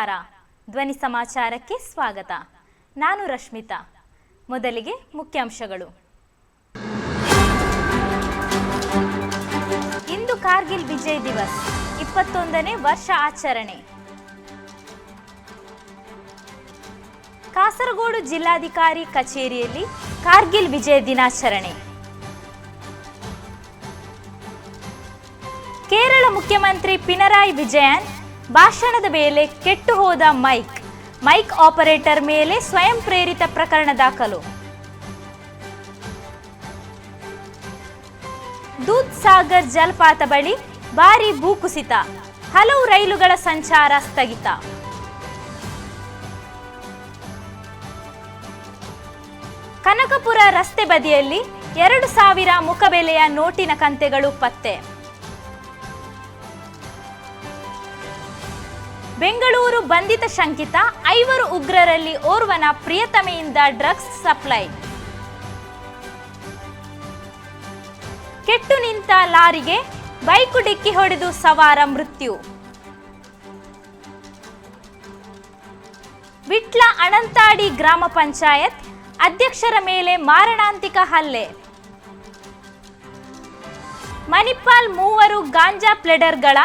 ನಮಸ್ಕಾರ. ಧ್ವನಿ ಸಮಾಚಾರಕ್ಕೆ ಸ್ವಾಗತ. ನಾನು ರಶ್ಮಿತಾ. ಮೊದಲಿಗೆ ಮುಖ್ಯಾಂಶಗಳು. ಇಂದು ಕಾರ್ಗಿಲ್ ವಿಜಯ್ ದಿವಸ್, ಇಪ್ಪತ್ತೊಂದನೇ ವರ್ಷ ಆಚರಣೆ. ಕಾಸರಗೋಡು ಜಿಲ್ಲಾಧಿಕಾರಿ ಕಚೇರಿಯಲ್ಲಿ ಕಾರ್ಗಿಲ್ ವಿಜಯ ದಿನಾಚರಣೆ. ಕೇರಳ ಮುಖ್ಯಮಂತ್ರಿ ಪಿನರಾಯಿ ವಿಜಯನ್ ಭಾಷಣದ ಮೇಲೆ ಕೆಟ್ಟು ಹೋದ ಮೈಕ್. ಮೈಕ್ ಆಪರೇಟರ್ ಮೇಲೆ ಸ್ವಯಂ ಪ್ರೇರಿತ ಪ್ರಕರಣ ದಾಖಲು. ದೂದ್ ಸಾಗರ್ ಜಲಪಾತ ಬಳಿ ಭಾರಿ ಭೂಕುಸಿತ ಹಲವು ರೈಲುಗಳ ಸಂಚಾರ ಸ್ಥಗಿತ. ಕನಕಪುರ ರಸ್ತೆ ಬದಿಯಲ್ಲಿ ಎರಡು ಸಾವಿರ ಮುಖಬೆಲೆಯ ನೋಟಿನ ಕಂತೆಗಳು ಪತ್ತೆ. ಬೆಂಗಳೂರು ಬಂಧಿತ ಶಂಕಿತ ಐವರು ಉಗ್ರರಲ್ಲಿ ಓರ್ವನ ಪ್ರಿಯತಮೆಯಿಂದ ಡ್ರಗ್ಸ್ ಸಪ್ಲೈ. ಕೆಟ್ಟು ನಿಂತ ಲಾರಿಗೆ ಬೈಕು ಡಿಕ್ಕಿ ಹೊಡೆದು ಸವಾರ ಮೃತ್ಯು. ವಿಟ್ಲ ಅನಂತಾಡಿ ಗ್ರಾಮ ಪಂಚಾಯತ್ ಅಧ್ಯಕ್ಷರ ಮೇಲೆ ಮಾರಣಾಂತಿಕ ಹಲ್ಲೆ. ಮಣಿಪಾಲ್ ಮೂವರು ಗಾಂಜಾ ಪ್ಲೆಡರ್ಗಳ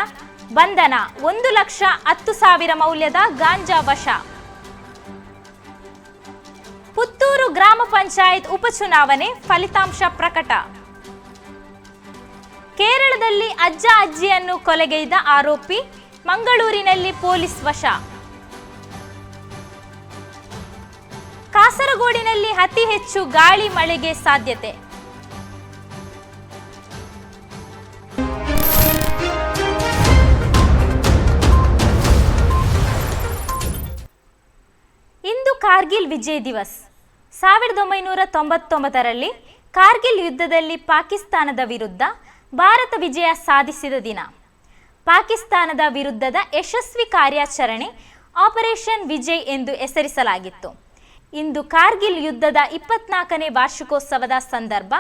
ಬಂಧನ ಒಂದು ಲಕ್ಷ ಹತ್ತು ಸಾವಿರ ಮೌಲ್ಯದ ಗಾಂಜಾ ವಶ. ಪುತ್ತೂರು ಗ್ರಾಮ ಪಂಚಾಯತ್ ಉಪಚುನಾವಣೆ ಫಲಿತಾಂಶ ಪ್ರಕಟ. ಕೇರಳದಲ್ಲಿ ಅಜ್ಜ ಅಜ್ಜಿಯನ್ನು ಕೊಲೆಗೈದ ಆರೋಪಿ ಮಂಗಳೂರಿನಲ್ಲಿ ಪೊಲೀಸ್ ವಶ. ಕಾಸರಗೋಡಿನಲ್ಲಿ ಅತಿ ಹೆಚ್ಚು ಗಾಳಿ ಮಳೆಗೆ ಸಾಧ್ಯತೆ. ಕಾರ್ಗಿಲ್ ವಿಜಯ್ ದಿವಸ್. ಸಾವಿರದ ಒಂಬೈನೂರ ತೊಂಬತ್ತೊಂಬತ್ತರಲ್ಲಿ ಕಾರ್ಗಿಲ್ ಯುದ್ಧದಲ್ಲಿ ಪಾಕಿಸ್ತಾನದ ವಿರುದ್ಧ ಭಾರತ ವಿಜಯ ಸಾಧಿಸಿದ ದಿನ. ಪಾಕಿಸ್ತಾನದ ವಿರುದ್ಧದ ಯಶಸ್ವಿ ಕಾರ್ಯಾಚರಣೆ ಆಪರೇಷನ್ ವಿಜಯ್ ಎಂದು ಹೆಸರಿಸಲಾಗಿತ್ತು. ಇಂದು ಕಾರ್ಗಿಲ್ ಯುದ್ಧದ ಇಪ್ಪತ್ನಾಲ್ಕನೇ ವಾರ್ಷಿಕೋತ್ಸವದ ಸಂದರ್ಭ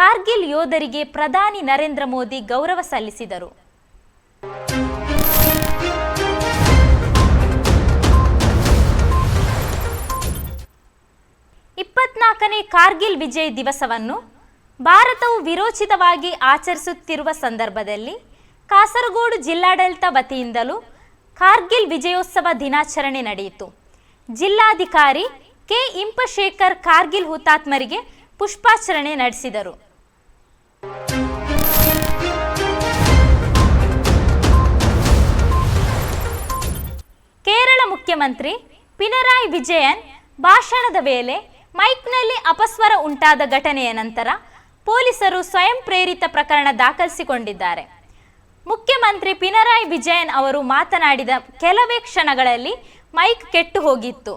ಕಾರ್ಗಿಲ್ ಯೋಧರಿಗೆ ಪ್ರಧಾನಿ ನರೇಂದ್ರ ಮೋದಿ ಗೌರವ ಸಲ್ಲಿಸಿದರು. ಕಾರ್ಗಿಲ್ ವಿಜಯ್ ದಿವಸವನ್ನು ಭಾರತವು ವಿರೋಚಿತವಾಗಿ ಆಚರಿಸುತ್ತಿರುವ ಸಂದರ್ಭದಲ್ಲಿ ಕಾಸರಗೋಡು ಜಿಲ್ಲಾಡಳಿತ ವತಿಯಿಂದಲೂ ಕಾರ್ಗಿಲ್ ವಿಜಯೋತ್ಸವ ದಿನಾಚರಣೆ ನಡೆಯಿತು. ಜಿಲ್ಲಾಧಿಕಾರಿ ಕೆ. ಇಂಪಶೇಖರ್ ಕಾರ್ಗಿಲ್ ಹುತಾತ್ಮರಿಗೆ ಪುಷ್ಪಾಚರಣೆ ನಡೆಸಿದರು. ಕೇರಳ ಮುಖ್ಯಮಂತ್ರಿ ಪಿನರಾಯಿ ವಿಜಯನ್ ಭಾಷಣದ ವೇಳೆ ಮೈಕ್ನಲ್ಲಿ ಅಪಸ್ವರ ಉಂಟಾದ ಘಟನೆಯ ನಂತರ ಪೊಲೀಸರು ಸ್ವಯಂ ಪ್ರೇರಿತ ಪ್ರಕರಣ ದಾಖಲಿಸಿಕೊಂಡಿದ್ದಾರೆ. ಮುಖ್ಯಮಂತ್ರಿ ಪಿನರಾಯಿ ವಿಜಯನ್ ಅವರು ಮಾತನಾಡಿದ ಕೆಲವೇ ಕ್ಷಣಗಳಲ್ಲಿ ಮೈಕ್ ಕೆಟ್ಟು ಹೋಗಿತ್ತು.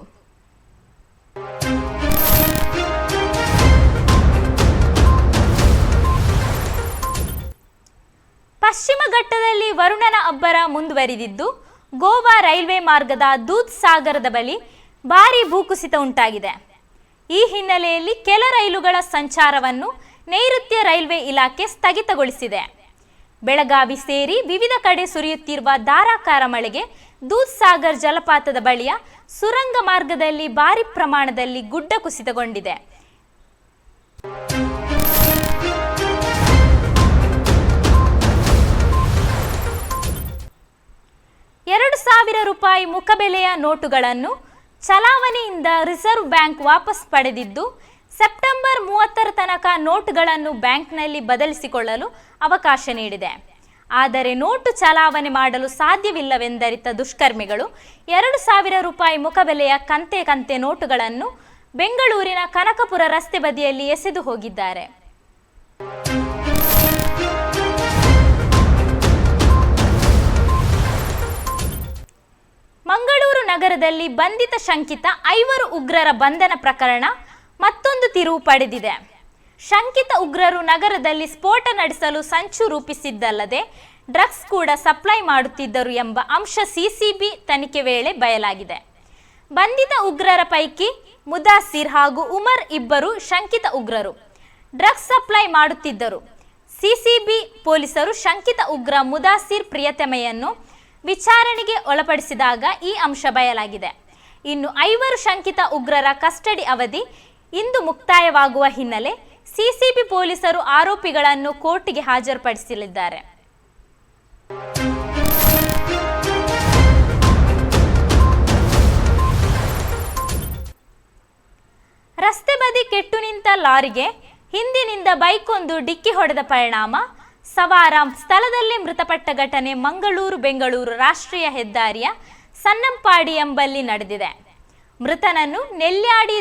ಪಶ್ಚಿಮ ಘಟ್ಟದಲ್ಲಿ ವರುಣನ ಅಬ್ಬರ ಮುಂದುವರಿದಿದ್ದು, ಗೋವಾ ರೈಲ್ವೆ ಮಾರ್ಗದ ದೂದ್ ಸಾಗರದ ಬಳಿ ಭಾರೀ ಭೂಕುಸಿತ ಉಂಟಾಗಿದೆ. ಈ ಹಿನ್ನೆಲೆಯಲ್ಲಿ ಕೆಲ ರೈಲುಗಳ ಸಂಚಾರವನ್ನು ನೈಋತ್ಯ ರೈಲ್ವೆ ಇಲಾಖೆ ಸ್ಥಗಿತಗೊಳಿಸಿದೆ. ಬೆಳಗಾವಿ ಸೇರಿ ವಿವಿಧ ಕಡೆ ಸುರಿಯುತ್ತಿರುವ ಧಾರಾಕಾರ ಮಳೆಗೆ ದೂದ್ ಸಾಗರ್ ಜಲಪಾತದ ಬಳಿಯ ಸುರಂಗ ಮಾರ್ಗದಲ್ಲಿ ಭಾರಿ ಪ್ರಮಾಣದಲ್ಲಿ ಗುಡ್ಡ ಕುಸಿತಗೊಂಡಿದೆ. ಎರಡು ಸಾವಿರ ರೂಪಾಯಿ ಮುಖಬೆಲೆಯ ನೋಟುಗಳನ್ನು ಚಲಾವಣೆಯಿಂದ ರಿಸರ್ವ್ ಬ್ಯಾಂಕ್ ವಾಪಸ್ ಪಡೆದಿದ್ದು, ಸೆಪ್ಟೆಂಬರ್ ಮೂವತ್ತರ ತನಕ ನೋಟುಗಳನ್ನು ಬ್ಯಾಂಕ್ನಲ್ಲಿ ಬದಲಿಸಿಕೊಳ್ಳಲು ಅವಕಾಶ ನೀಡಿದೆ. ಆದರೆ ನೋಟು ಚಲಾವಣೆ ಮಾಡಲು ಸಾಧ್ಯವಿಲ್ಲವೆಂದರಿತ ದುಷ್ಕರ್ಮಿಗಳು ಎರಡು ಸಾವಿರ ರೂಪಾಯಿ ಮುಖಬೆಲೆಯ ಕಂತೆ ಕಂತೆ ನೋಟುಗಳನ್ನು ಬೆಂಗಳೂರಿನ ಕನಕಪುರ ರಸ್ತೆ ಬದಿಯಲ್ಲಿ ಎಸೆದು ಹೋಗಿದ್ದಾರೆ. ಮಂಗಳೂರು ನಗರದಲ್ಲಿ ಬಂಧಿತ ಶಂಕಿತ ಐವರು ಉಗ್ರರ ಬಂಧನ ಪ್ರಕರಣ ಮತ್ತೊಂದು ತಿರುವು ಪಡೆದಿದೆ. ಶಂಕಿತ ಉಗ್ರರು ನಗರದಲ್ಲಿ ಸ್ಫೋಟ ನಡೆಸಲು ಸಂಚು ರೂಪಿಸಿದ್ದಲ್ಲದೆ, ಡ್ರಗ್ಸ್ ಕೂಡ ಸಪ್ಲೈ ಮಾಡುತ್ತಿದ್ದರು ಎಂಬ ಅಂಶ ಸಿಸಿಬಿ ತನಿಖೆ ವೇಳೆ ಬಯಲಾಗಿದೆ. ಬಂಧಿತ ಉಗ್ರರ ಪೈಕಿ ಮುದಾಸಿರ್ ಹಾಗೂ ಉಮರ್ ಇಬ್ಬರು ಶಂಕಿತ ಉಗ್ರರು. ಡ್ರಗ್ಸ್ ಸಪ್ಲೈ ಮಾಡುತ್ತಿದ್ದರು. ಸಿಸಿಬಿ ಪೊಲೀಸರು ಶಂಕಿತ ಉಗ್ರ ಮುದಾಸಿರ್ ಪ್ರಿಯತಮೆಯನ್ನು ವಿಚಾರಣೆಗೆ ಒಳಪಡಿಸಿದಾಗ ಈ ಅಂಶ ಬಯಲಾಗಿದೆ. ಇನ್ನು ಐವರು ಶಂಕಿತ ಉಗ್ರರ ಕಸ್ಟಡಿ ಅವಧಿ ಇಂದು ಮುಕ್ತಾಯವಾಗುವ ಹಿನ್ನೆಲೆ ಸಿಸಿಬಿ ಪೊಲೀಸರು ಆರೋಪಿಗಳನ್ನು ಕೋರ್ಟ್ಗೆ ಹಾಜರುಪಡಿಸಲಿದ್ದಾರೆ. ರಸ್ತೆ ಬದಿ ಕೆಟ್ಟು ನಿಂತ ಲಾರಿಗೆ ಹಿಂದಿನಿಂದ ಬೈಕೊಂದು ಡಿಕ್ಕಿ ಹೊಡೆದ ಪರಿಣಾಮ ಸವಾರ ಸ್ಥಳದಲ್ಲೇ ಮೃತಪಟ್ಟ ಘಟನೆ ಮಂಗಳೂರು, ಬೆಂಗಳೂರು ರಾಷ್ಟ್ರೀಯ ಹೆದ್ದಾರಿಯ ಸನ್ನಂಪಾಡಿ ಎಂಬಲ್ಲಿ ನಡೆದಿದೆ. ಮೃತನನ್ನು ನೆಲ್ಯಾಡಿ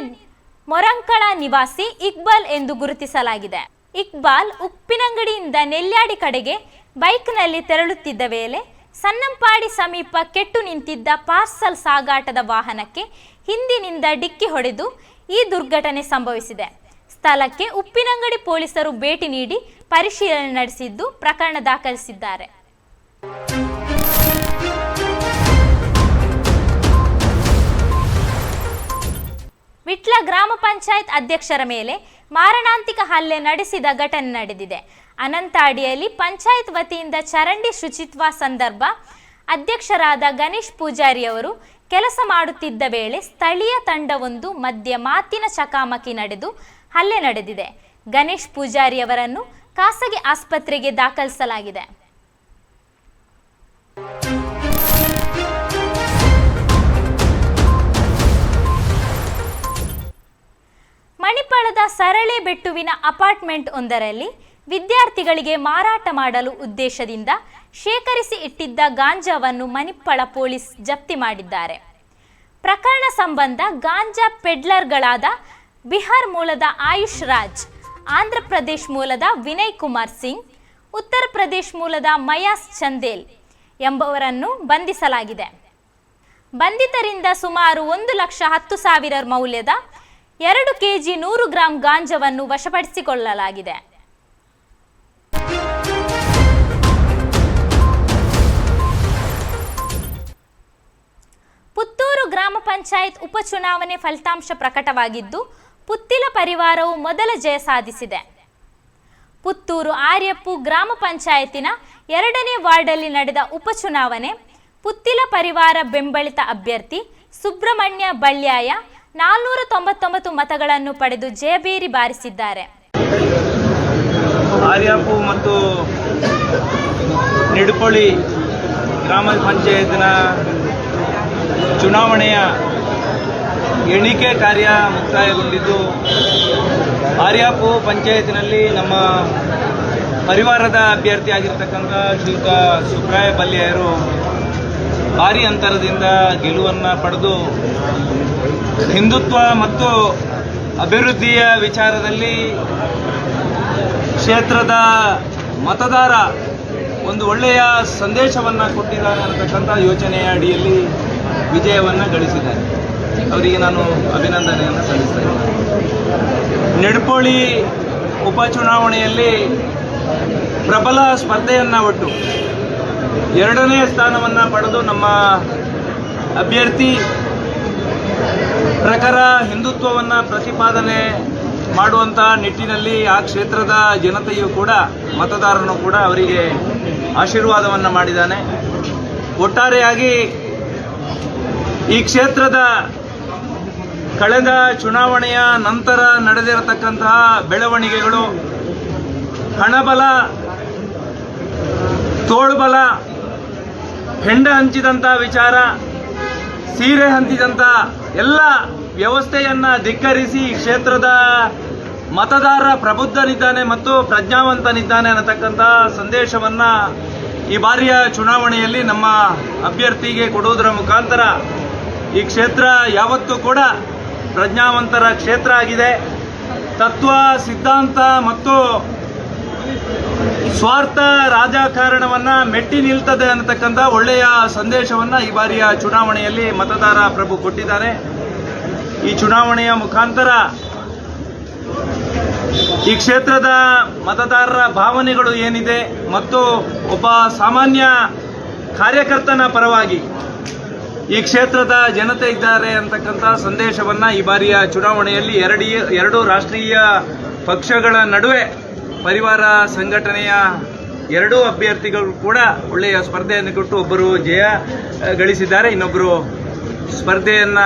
ಮೊರಂಕಳ ನಿವಾಸಿ ಇಕ್ಬಾಲ್ ಎಂದು ಗುರುತಿಸಲಾಗಿದೆ. ಇಕ್ಬಾಲ್ ಉಪ್ಪಿನಂಗಡಿಯಿಂದ ನೆಲ್ಯಾಡಿ ಕಡೆಗೆ ಬೈಕ್ನಲ್ಲಿ ತೆರಳುತ್ತಿದ್ದ ವೇಳೆ ಸನ್ನಂಪಾಡಿ ಸಮೀಪ ಕೆಟ್ಟು ನಿಂತಿದ್ದ ಪಾರ್ಸಲ್ ಸಾಗಾಟದ ವಾಹನಕ್ಕೆ ಹಿಂದಿನಿಂದ ಡಿಕ್ಕಿ ಹೊಡೆದು ಈ ದುರ್ಘಟನೆ ಸಂಭವಿಸಿದೆ. ಸ್ಥಳಕ್ಕೆ ಉಪ್ಪಿನಂಗಡಿ ಪೊಲೀಸರು ಭೇಟಿ ನೀಡಿ ಪರಿಶೀಲನೆ ನಡೆಸಿದ್ದು ಪ್ರಕರಣ ದಾಖಲಿಸಿದ್ದಾರೆ. ವಿಟ್ಲ ಗ್ರಾಮ ಪಂಚಾಯತ್ ಅಧ್ಯಕ್ಷರ ಮೇಲೆ ಮಾರಣಾಂತಿಕ ಹಲ್ಲೆ ನಡೆಸಿದ ಘಟನೆ ನಡೆದಿದೆ. ಅನಂತಾಡಿಯಲ್ಲಿ ಪಂಚಾಯತ್ ವತಿಯಿಂದ ಚರಂಡಿ ಶುಚಿತ್ವ ಸಂದರ್ಭ, ಅಧ್ಯಕ್ಷರಾದ ಗಣೇಶ್ ಪೂಜಾರಿಯವರು ಕೆಲಸ ಮಾಡುತ್ತಿದ್ದ ವೇಳೆ ಸ್ಥಳೀಯ ತಂಡವೊಂದು ಮಧ್ಯ ಮಾತಿನ ಚಕಾಮಕಿ ನಡೆದು ಹಲ್ಲೆ ನಡೆದಿದೆ. ಗಣೇಶ್ ಪೂಜಾರಿ ಅವರನ್ನು ಖಾಸಗಿ ಆಸ್ಪತ್ರೆಗೆ ದಾಖಲಿಸಲಾಗಿದೆ. ಮಣಿಪಾಲದ ಸರಳೆ ಬೆಟ್ಟುವಿನ ಅಪಾರ್ಟ್ಮೆಂಟ್ ಒಂದರಲ್ಲಿ ವಿದ್ಯಾರ್ಥಿಗಳಿಗೆ ಮಾರಾಟ ಮಾಡಲು ಉದ್ದೇಶದಿಂದ ಶೇಖರಿಸಿ ಇಟ್ಟಿದ್ದ ಗಾಂಜಾವನ್ನು ಮಣಿಪಾಳ ಪೊಲೀಸ್ ಜಪ್ತಿ ಮಾಡಿದ್ದಾರೆ. ಪ್ರಕರಣ ಸಂಬಂಧ ಗಾಂಜಾ ಪೆಡ್ಲರ್ಗಳಾದ ಬಿಹಾರ್ ಮೂಲದ ಆಯುಷ್ ರಾಜ್, ಆಂಧ್ರ ಪ್ರದೇಶ್ ಮೂಲದ ವಿನಯ್ ಕುಮಾರ್ ಸಿಂಗ್, ಉತ್ತರ ಪ್ರದೇಶ್ ಮೂಲದ ಮಯಾಸ್ ಚಂದೇಲ್ ಎಂಬವರನ್ನು ಬಂಧಿಸಲಾಗಿದೆ. ಬಂಧಿತರಿಂದ ಸುಮಾರು ಒಂದು ಲಕ್ಷ ಹತ್ತು ಸಾವಿರ ಮೌಲ್ಯದ ಎರಡು ಕೆಜಿ ನೂರು ಗ್ರಾಂ ಗಾಂಜವನ್ನು ವಶಪಡಿಸಿಕೊಳ್ಳಲಾಗಿದೆ. ಪುತ್ತೂರು ಗ್ರಾಮ ಪಂಚಾಯತ್ ಉಪಚುನಾವಣೆ ಫಲಿತಾಂಶ ಪ್ರಕಟವಾಗಿದ್ದು ಪುತ್ತಿಲ ಪರಿವಾರವು ಮೊದಲ ಜಯ ಸಾಧಿಸಿದೆ. ಪುತ್ತೂರು ಆರ್ಯಪ್ಪು ಗ್ರಾಮ ಪಂಚಾಯತಿನ ಎರಡನೇ ವಾರ್ಡಲ್ಲಿ ನಡೆದ ಉಪಚುನಾವಣೆ, ಪುತ್ತಿಲ ಪರಿವಾರ ಬೆಂಬಲಿತ ಅಭ್ಯರ್ಥಿ ಸುಬ್ರಹ್ಮಣ್ಯ ಬಳ್ಯಾಯ ನಾಲ್ನೂರ ತೊಂಬತ್ತೊಂಬತ್ತು ಮತಗಳನ್ನು ಪಡೆದು ಜಯಬೇರಿ ಬಾರಿಸಿದ್ದಾರೆ. ಆರ್ಯಾಪು ಮತ್ತು ನಿಡುಪೊಳಿ ಗ್ರಾಮ ಪಂಚಾಯತ್ನ ಚುನಾವಣೆಯ ಎಣಿಕೆ ಕಾರ್ಯ ಮುಕ್ತಾಯಗೊಂಡಿದ್ದು, ಆರ್ಯಾಪು ಪಂಚಾಯತ್ನಲ್ಲಿ ನಮ್ಮ ಪರಿವಾರದ ಅಭ್ಯರ್ಥಿಯಾಗಿರ್ತಕ್ಕಂಥ ಶ್ರೀಯುತ ಸುಬ್ರಾಯ ಬಲ್ಯರು ಭಾರಿ ಅಂತರದಿಂದ ಗೆಲುವನ್ನು ಪಡೆದು ಹಿಂದುತ್ವ ಮತ್ತು ಅಭಿವೃದ್ಧಿಯ ವಿಚಾರದಲ್ಲಿ ಕ್ಷೇತ್ರದ ಮತದಾರ ಒಂದು ಒಳ್ಳೆಯ ಸಂದೇಶವನ್ನು ಕೊಟ್ಟಿದ್ದಾರೆ ಅನ್ನತಕ್ಕಂಥ ಯೋಚನೆಯ ಅಡಿಯಲ್ಲಿ ವಿಜಯವನ್ನು ಗಳಿಸಿದ್ದಾರೆ. ಅವರಿಗೆ ನಾನು ಅಭಿನಂದನೆಯನ್ನು ಸಲ್ಲಿಸ್ತಾ ಇದ್ದೇನೆ. ನೆಡ್ಪೋಳಿ ಉಪಚುನಾವಣೆಯಲ್ಲಿ ಪ್ರಬಲ ಸ್ಪರ್ಧೆಯನ್ನು ಒಟ್ಟು ಎರಡನೇ ಸ್ಥಾನವನ್ನು ಪಡೆದು ನಮ್ಮ ಅಭ್ಯರ್ಥಿ ಪ್ರಖರ ಹಿಂದುತ್ವವನ್ನು ಪ್ರತಿಪಾದನೆ ಮಾಡುವಂಥ ನಿಟ್ಟಿನಲ್ಲಿ ಆ ಕ್ಷೇತ್ರದ ಜನತೆಯು ಕೂಡ, ಮತದಾರನು ಕೂಡ ಅವರಿಗೆ ಆಶೀರ್ವಾದವನ್ನು ಮಾಡಿದ್ದಾನೆ. ಒಟ್ಟಾರೆಯಾಗಿ ಈ ಕ್ಷೇತ್ರದ ಕಳೆದ ಚುನಾವಣೆಯ ನಂತರ ನಡೆದಿರತಕ್ಕಂತಹ ಬೆಳವಣಿಗೆಗಳು ಹಣಬಲ ತೋಳ್ಬಲ, ಹೆಂಡ ಹಂಚಿದಂಥ ವಿಚಾರ, ಸೀರೆ ಹಂಚಿದಂಥ ಎಲ್ಲ ವ್ಯವಸ್ಥೆಯನ್ನು ಧಿಕ್ಕರಿಸಿ ಕ್ಷೇತ್ರದ ಮತದಾರ ಪ್ರಬುದ್ಧನಿದ್ದಾನೆ ಮತ್ತು ಪ್ರಜ್ಞಾವಂತನಿದ್ದಾನೆ ಅನ್ನತಕ್ಕಂಥ ಸಂದೇಶವನ್ನ ಈ ಬಾರಿಯ ಚುನಾವಣೆಯಲ್ಲಿ ನಮ್ಮ ಅಭ್ಯರ್ಥಿಗೆ ಕೊಡುವುದರ ಮುಖಾಂತರ ಈ ಕ್ಷೇತ್ರ ಯಾವತ್ತೂ ಕೂಡ ಪ್ರಜ್ಞಾವಂತರ ಕ್ಷೇತ್ರ ಆಗಿದೆ. ತತ್ವ, ಸಿದ್ಧಾಂತ ಮತ್ತು ಸ್ವಾರ್ಥ ರಾಜಕಾರಣವನ್ನ ಮೆಟ್ಟಿ ನಿಲ್ತದೆ ಅನ್ನತಕ್ಕಂಥ ಒಳ್ಳೆಯ ಸಂದೇಶವನ್ನ ಈ ಬಾರಿಯ ಚುನಾವಣೆಯಲ್ಲಿ ಮತದಾರ ಪ್ರಭು ಕೊಟ್ಟಿದ್ದಾರೆ. ಈ ಚುನಾವಣೆಯ ಮುಖಾಂತರ ಈ ಕ್ಷೇತ್ರದ ಮತದಾರರ ಭಾವನೆಗಳು ಏನಿದೆ ಮತ್ತು ಒಬ್ಬ ಸಾಮಾನ್ಯ ಕಾರ್ಯಕರ್ತನ ಪರವಾಗಿ ಈ ಕ್ಷೇತ್ರದ ಜನತೆ ಇದ್ದಾರೆ ಅಂತಕ್ಕಂಥ ಸಂದೇಶವನ್ನ ಈ ಬಾರಿಯ ಚುನಾವಣೆಯಲ್ಲಿ ಎರಡು ಎರಡು ರಾಷ್ಟ್ರೀಯ ಪಕ್ಷಗಳ ನಡುವೆ ಪರಿವಾರ ಸಂಘಟನೆಯ ಎರಡೂ ಅಭ್ಯರ್ಥಿಗಳು ಕೂಡ ಒಳ್ಳೆಯ ಸ್ಪರ್ಧೆಯನ್ನು ಕೊಟ್ಟು ಒಬ್ಬರು ಜಯ ಗಳಿಸಿದ್ದಾರೆ. ಇನ್ನೊಬ್ಬರು ಸ್ಪರ್ಧೆಯನ್ನ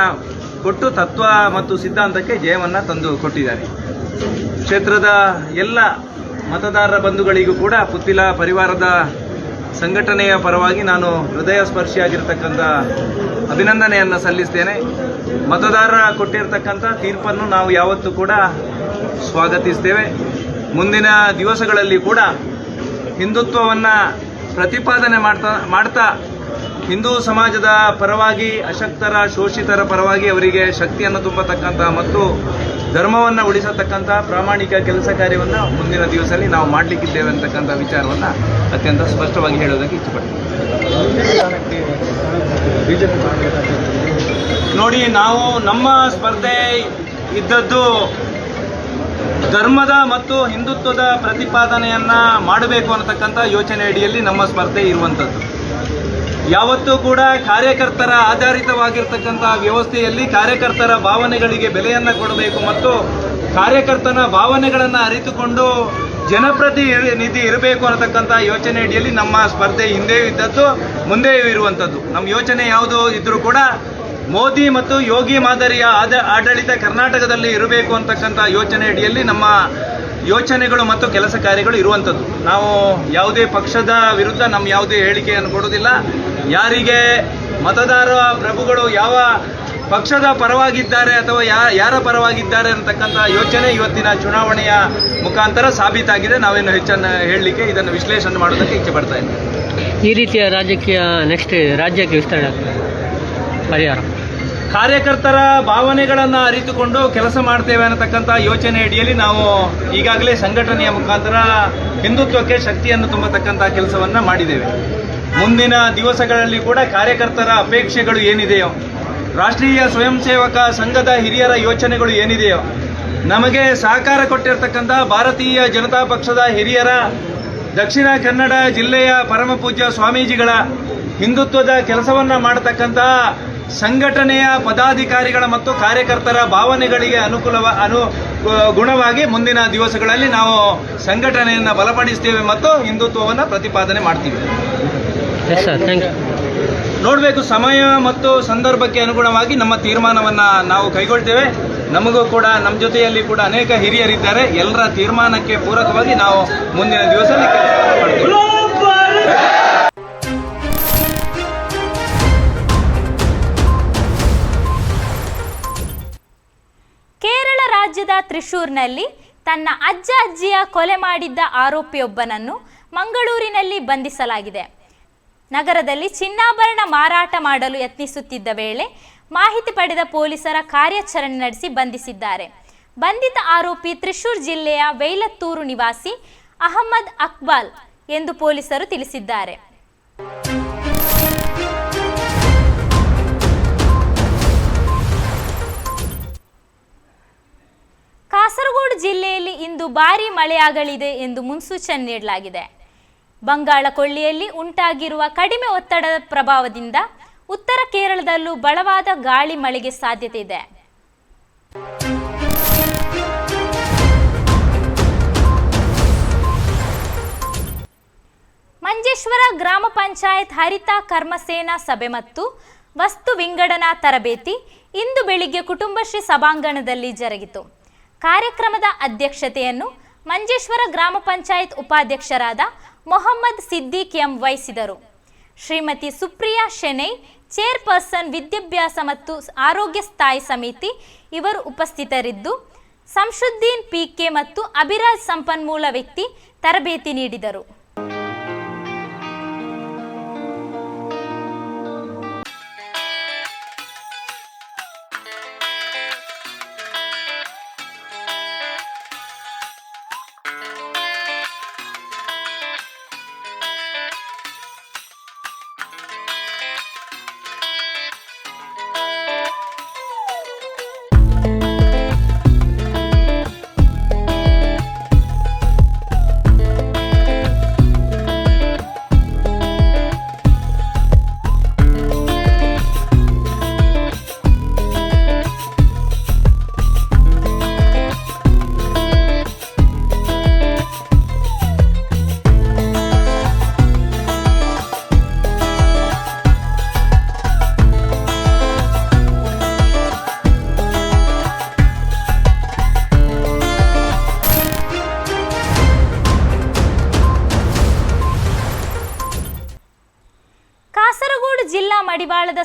ಕೊಟ್ಟು ತತ್ವ ಮತ್ತು ಸಿದ್ಧಾಂತಕ್ಕೆ ಜಯವನ್ನ ತಂದು ಕೊಟ್ಟಿದ್ದಾರೆ. ಕ್ಷೇತ್ರದ ಎಲ್ಲ ಮತದಾರರ ಬಂಧುಗಳಿಗೂ ಕೂಡ ಪುತ್ತಿಲ ಪರಿವಾರದ ಸಂಘಟನೆಯ ಪರವಾಗಿ ನಾನು ಹೃದಯ ಸ್ಪರ್ಶಿಯಾಗಿರ್ತಕ್ಕಂಥ ಅಭಿನಂದನೆಯನ್ನು ಸಲ್ಲಿಸ್ತೇನೆ. ಮತದಾರರ ಕೊಟ್ಟಿರ್ತಕ್ಕಂಥ ತೀರ್ಪನ್ನು ನಾವು ಯಾವತ್ತೂ ಕೂಡ ಸ್ವಾಗತಿಸ್ತೇವೆ. ಮುಂದಿನ ದಿವಸಗಳಲ್ಲಿ ಕೂಡ ಹಿಂದುತ್ವವನ್ನು ಪ್ರತಿಪಾದನೆ ಮಾಡ್ತಾ ಮಾಡ್ತಾ ಹಿಂದೂ ಸಮಾಜದ ಪರವಾಗಿ, ಅಶಕ್ತರ, ಶೋಷಿತರ ಪರವಾಗಿ ಅವರಿಗೆ ಶಕ್ತಿಯನ್ನು ತುಂಬತಕ್ಕಂಥ ಮತ್ತು ಧರ್ಮವನ್ನು ಉಳಿಸತಕ್ಕಂಥ ಪ್ರಾಮಾಣಿಕ ಕೆಲಸ ಕಾರ್ಯವನ್ನು ಮುಂದಿನ ದಿವಸದಲ್ಲಿ ನಾವು ಮಾಡಲಿಕ್ಕಿದ್ದೇವೆ ಅಂತಕ್ಕಂಥ ವಿಚಾರವನ್ನು ಅತ್ಯಂತ ಸ್ಪಷ್ಟವಾಗಿ ಹೇಳೋದಕ್ಕೆ ಇಚ್ಛಪಡ್ತೀವಿ ನೋಡಿ, ನಾವು ನಮ್ಮ ಸ್ಪರ್ಧೆ ಇದ್ದದ್ದು ಧರ್ಮದ ಮತ್ತು ಹಿಂದುತ್ವದ ಪ್ರತಿಪಾದನೆಯನ್ನ ಮಾಡಬೇಕು ಅನ್ನತಕ್ಕಂಥ ಯೋಚನೆ ಅಡಿಯಲ್ಲಿ ನಮ್ಮ ಸ್ಪರ್ಧೆ ಇರುವಂಥದ್ದು ಯಾವತ್ತೂ ಕೂಡ ಕಾರ್ಯಕರ್ತರ ಆಧಾರಿತವಾಗಿರ್ತಕ್ಕಂತಹ ವ್ಯವಸ್ಥೆಯಲ್ಲಿ ಕಾರ್ಯಕರ್ತರ ಭಾವನೆಗಳಿಗೆ ಬೆಲೆಯನ್ನು ಕೊಡಬೇಕು ಮತ್ತು ಕಾರ್ಯಕರ್ತನ ಭಾವನೆಗಳನ್ನು ಅರಿತುಕೊಂಡು ಜನಪ್ರತಿನಿಧಿ ಇರಬೇಕು ಅನ್ನತಕ್ಕಂಥ ಯೋಚನೆ ಅಡಿಯಲ್ಲಿ ನಮ್ಮ ಸ್ಪರ್ಧೆ ಹಿಂದೆಯೂ ಇದ್ದದ್ದು ಮುಂದೆಯೂ ಇರುವಂಥದ್ದು. ನಮ್ಮ ಯೋಚನೆ ಯಾವುದು ಇದ್ರೂ ಕೂಡ ಮೋದಿ ಮತ್ತು ಯೋಗಿ ಮಾದರಿಯ ಆಡಳಿತ ಕರ್ನಾಟಕದಲ್ಲಿ ಇರಬೇಕು ಅಂತಕ್ಕಂಥ ಯೋಚನೆ ಅಡಿಯಲ್ಲಿ ನಮ್ಮ ಯೋಚನೆಗಳು ಮತ್ತು ಕೆಲಸ ಕಾರ್ಯಗಳು ಇರುವಂಥದ್ದು. ನಾವು ಯಾವುದೇ ಪಕ್ಷದ ವಿರುದ್ಧ ನಮ್ಮ ಯಾವುದೇ ಹೇಳಿಕೆಯನ್ನು ಕೊಡುವುದಿಲ್ಲ. ಯಾರಿಗೆ ಮತದಾರ ಪ್ರಭುಗಳು ಯಾವ ಪಕ್ಷದ ಪರವಾಗಿದ್ದಾರೆ ಅಥವಾ ಯಾ ಯಾರ ಪರವಾಗಿದ್ದಾರೆ ಅಂತಕ್ಕಂಥ ಯೋಚನೆ ಇವತ್ತಿನ ಚುನಾವಣೆಯ ಮುಖಾಂತರ ಸಾಬೀತಾಗಿದೆ. ನಾವೇನು ಹೆಚ್ಚನ್ನು ಹೇಳಲಿಕ್ಕೆ ಇದನ್ನು ವಿಶ್ಲೇಷಣೆ ಮಾಡೋದಕ್ಕೆ ಇಚ್ಛೆ ಪಡ್ತಾ ಇದ್ದೇವೆ. ಈ ರೀತಿಯ ರಾಜಕೀಯ ನೆಕ್ಸ್ಟ್ ರಾಜ್ಯಕ್ಕೆ ವಿಸ್ತರಣೆ ಆಗ್ತದೆ. ಪರಿಹಾರ. ಕಾರ್ಯಕರ್ತರ ಭಾವನೆಗಳನ್ನು ಅರಿತುಕೊಂಡು ಕೆಲಸ ಮಾಡ್ತೇವೆ ಅನ್ನತಕ್ಕಂಥ ಯೋಚನೆ ಅಡಿಯಲ್ಲಿ ನಾವು ಈಗಾಗಲೇ ಸಂಘಟನೆಯ ಮುಖಾಂತರ ಹಿಂದುತ್ವಕ್ಕೆ ಶಕ್ತಿಯನ್ನು ತುಂಬತಕ್ಕಂಥ ಕೆಲಸವನ್ನು ಮಾಡಿದ್ದೇವೆ. ಮುಂದಿನ ದಿವಸಗಳಲ್ಲಿ ಕೂಡ ಕಾರ್ಯಕರ್ತರ ಅಪೇಕ್ಷೆಗಳು ಏನಿದೆಯೋ, ರಾಷ್ಟ್ರೀಯ ಸ್ವಯಂ ಸೇವಕ ಸಂಘದ ಹಿರಿಯರ ಯೋಚನೆಗಳು ಏನಿದೆಯೋ, ನಮಗೆ ಸಹಕಾರ ಕೊಟ್ಟಿರ್ತಕ್ಕಂಥ ಭಾರತೀಯ ಜನತಾ ಪಕ್ಷದ ಹಿರಿಯರ ದಕ್ಷಿಣ ಕನ್ನಡ ಜಿಲ್ಲೆಯ ಪರಮ ಪೂಜ್ಯ ಸ್ವಾಮೀಜಿಗಳ ಹಿಂದುತ್ವದ ಕೆಲಸವನ್ನು ಮಾಡತಕ್ಕಂಥ ಸಂಘಟನೆಯ ಪದಾಧಿಕಾರಿಗಳ ಮತ್ತು ಕಾರ್ಯಕರ್ತರ ಭಾವನೆಗಳಿಗೆ ಅನುಕೂಲವ, ಅನು ಗುಣವಾಗಿ ಮುಂದಿನ ದಿವಸಗಳಲ್ಲಿ ನಾವು ಸಂಘಟನೆಯನ್ನು ಬಲಪಡಿಸ್ತೇವೆ ಮತ್ತು ಹಿಂದುತ್ವವನ್ನು ಪ್ರತಿಪಾದನೆ ಮಾಡ್ತೀವಿ. ನೋಡಬೇಕು ಸಮಯ ಮತ್ತು ಸಂದರ್ಭಕ್ಕೆ ಅನುಗುಣವಾಗಿ ನಮ್ಮ ತೀರ್ಮಾನವನ್ನು ನಾವು ಕೈಗೊಳ್ತೇವೆ. ನಮಗೂ ಕೂಡ ನಮ್ಮ ಜೊತೆಯಲ್ಲಿ ಕೂಡ ಅನೇಕ ಹಿರಿಯರಿದ್ದಾರೆ. ಎಲ್ಲರ ತೀರ್ಮಾನಕ್ಕೆ ಪೂರಕವಾಗಿ ನಾವು ಮುಂದಿನ ದಿವಸದಲ್ಲಿ ಕೆಲಸ ಮಾಡ್ತೇವೆ. ಕೇರಳ ರಾಜ್ಯದ ತ್ರಿಶೂರ್ನಲ್ಲಿ ತನ್ನ ಅಜ್ಜ ಅಜ್ಜಿಯ ಕೊಲೆ ಮಾಡಿದ್ದ ಆರೋಪಿಯೊಬ್ಬನನ್ನು ಮಂಗಳೂರಿನಲ್ಲಿ ಬಂಧಿಸಲಾಗಿದೆ. ನಗರದಲ್ಲಿ ಚಿನ್ನಾಭರಣ ಮಾರಾಟ ಮಾಡಲು ಯತ್ನಿಸುತ್ತಿದ್ದ ವೇಳೆ ಮಾಹಿತಿ ಪಡೆದ ಪೊಲೀಸರ ಕಾರ್ಯಾಚರಣೆ ನಡೆಸಿ ಬಂಧಿಸಿದ್ದಾರೆ. ಬಂಧಿತ ಆರೋಪಿ ತ್ರಿಶೂರ್ ಜಿಲ್ಲೆಯ ವೈಲತ್ತೂರು ನಿವಾಸಿ ಅಹಮ್ಮದ್ ಅಕ್ಬಾಲ್ ಎಂದು ಪೊಲೀಸರು ತಿಳಿಸಿದ್ದಾರೆ. ಕಾಸರಗೋಡು ಜಿಲ್ಲೆಯಲ್ಲಿ ಇಂದು ಭಾರೀ ಮಳೆಯಾಗಲಿದೆ ಎಂದು ಮುನ್ಸೂಚನೆ ನೀಡಲಾಗಿದೆ. ಬಂಗಾಳ ಕೊಳ್ಳಿಯಲ್ಲಿ ಉಂಟಾಗಿರುವ ಕಡಿಮೆ ಒತ್ತಡದ ಪ್ರಭಾವದಿಂದ ಉತ್ತರ ಕೇರಳದಲ್ಲೂ ಬಲವಾದ ಗಾಳಿ ಮಳೆಗೆ ಸಾಧ್ಯತೆ ಇದೆ. ಮಂಜೇಶ್ವರ ಗ್ರಾಮ ಪಂಚಾಯತ್ ಹರಿತ ಕರ್ಮಸೇನಾ ಸಭೆ ಮತ್ತು ವಸ್ತು ವಿಂಗಡನಾ ತರಬೇತಿ ಇಂದು ಬೆಳಿಗ್ಗೆ ಕುಟುಂಬಶ್ರೀ ಸಭಾಂಗಣದಲ್ಲಿ ಜರುಗಿತು. ಕಾರ್ಯಕ್ರಮದ ಅಧ್ಯಕ್ಷತೆಯನ್ನು ಮಂಜೇಶ್ವರ ಗ್ರಾಮ ಪಂಚಾಯತ್ ಉಪಾಧ್ಯಕ್ಷರಾದ ಮೊಹಮ್ಮದ್ ಸಿದ್ದಿಕ್ ಎಂ ವಹಿಸಿದರು. ಶ್ರೀಮತಿ ಸುಪ್ರಿಯಾ ಶೆನೈ ಚೇರ್ಪರ್ಸನ್ ವಿದ್ಯಾಭ್ಯಾಸ ಮತ್ತು ಆರೋಗ್ಯ ಸ್ಥಾಯಿ ಸಮಿತಿ ಇವರು ಉಪಸ್ಥಿತರಿದ್ದು ಸಂಶುದ್ದೀನ್ ಪಿಕೆ ಮತ್ತು ಅಭಿರಾಜ್ ಸಂಪನ್ಮೂಲ ವ್ಯಕ್ತಿ ತರಬೇತಿ ನೀಡಿದರು.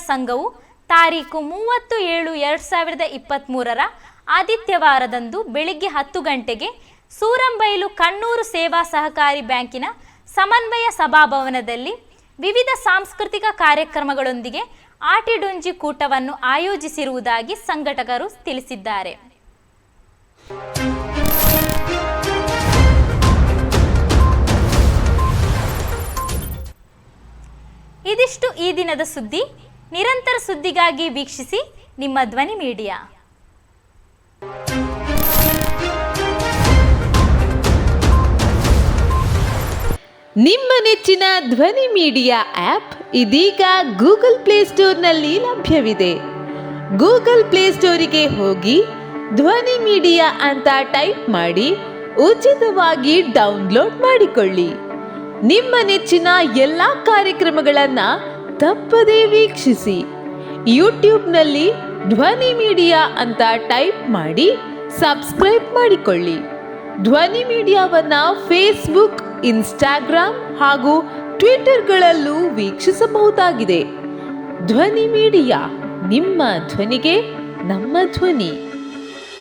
ಸಂಘವು ತಾರೀಕು ಮೂವತ್ತು ಏಳು ಎರಡು ಸಾವಿರದ ಇಪ್ಪತ್ತ್ಮೂರರ ಆದಿತ್ಯವಾರದಂದು ಬೆಳಿಗ್ಗೆ ಹತ್ತು ಗಂಟೆಗೆ ಸೂರಂಬೈಲು ಕಣ್ಣೂರು ಸೇವಾ ಸಹಕಾರಿ ಬ್ಯಾಂಕಿನ ಸಮನ್ವಯ ಸಭಾಭವನದಲ್ಲಿ ವಿವಿಧ ಸಾಂಸ್ಕೃತಿಕ ಕಾರ್ಯಕ್ರಮಗಳೊಂದಿಗೆ ಆಟಿಡುಂಜಿ ಕೂಟವನ್ನು ಆಯೋಜಿಸಿರುವುದಾಗಿ ಸಂಘಟಕರು ತಿಳಿಸಿದ್ದಾರೆ. ಇದಿಷ್ಟು ಈ ದಿನದ ಸುದ್ದಿ. ನಿರಂತರ ಸುದ್ದಿಗಾಗಿ ವೀಕ್ಷಿಸಿ ನಿಮ್ಮ ಧ್ವನಿ ಮೀಡಿಯಾ. ನಿಮ್ಮ ನೆಚ್ಚಿನ ಧ್ವನಿ ಮೀಡಿಯಾ ಆಪ್ ಇದೀಗ ಗೂಗಲ್ ಪ್ಲೇಸ್ಟೋರ್ನಲ್ಲಿ ಲಭ್ಯವಿದೆ. ಗೂಗಲ್ ಪ್ಲೇಸ್ಟೋರಿಗೆ ಹೋಗಿ ಧ್ವನಿ ಮೀಡಿಯಾ ಅಂತ ಟೈಪ್ ಮಾಡಿ ಉಚಿತವಾಗಿ ಡೌನ್ಲೋಡ್ ಮಾಡಿಕೊಳ್ಳಿ. ನಿಮ್ಮ ನೆಚ್ಚಿನ ಎಲ್ಲ ಕಾರ್ಯಕ್ರಮಗಳನ್ನ ತಪ್ಪದೇ ವೀಕ್ಷಿಸಿ. ಯೂಟ್ಯೂಬ್ನಲ್ಲಿ ಧ್ವನಿ ಮೀಡಿಯಾ ಅಂತ ಟೈಪ್ ಮಾಡಿ, ಸಬ್ಸ್ಕ್ರೈಬ್ ಮಾಡಿಕೊಳ್ಳಿ. ಧ್ವನಿ ಮೀಡಿಯಾವನ್ನ ಫೇಸ್ಬುಕ್, ಇನ್ಸ್ಟಾಗ್ರಾಮ್ ಹಾಗೂ ಟ್ವಿಟರ್ಗಳಲ್ಲೂ ವೀಕ್ಷಿಸಬಹುದಾಗಿದೆ. ಧ್ವನಿ ಮೀಡಿಯಾ ನಿಮ್ಮ ಧ್ವನಿಗೆ ನಮ್ಮ ಧ್ವನಿ.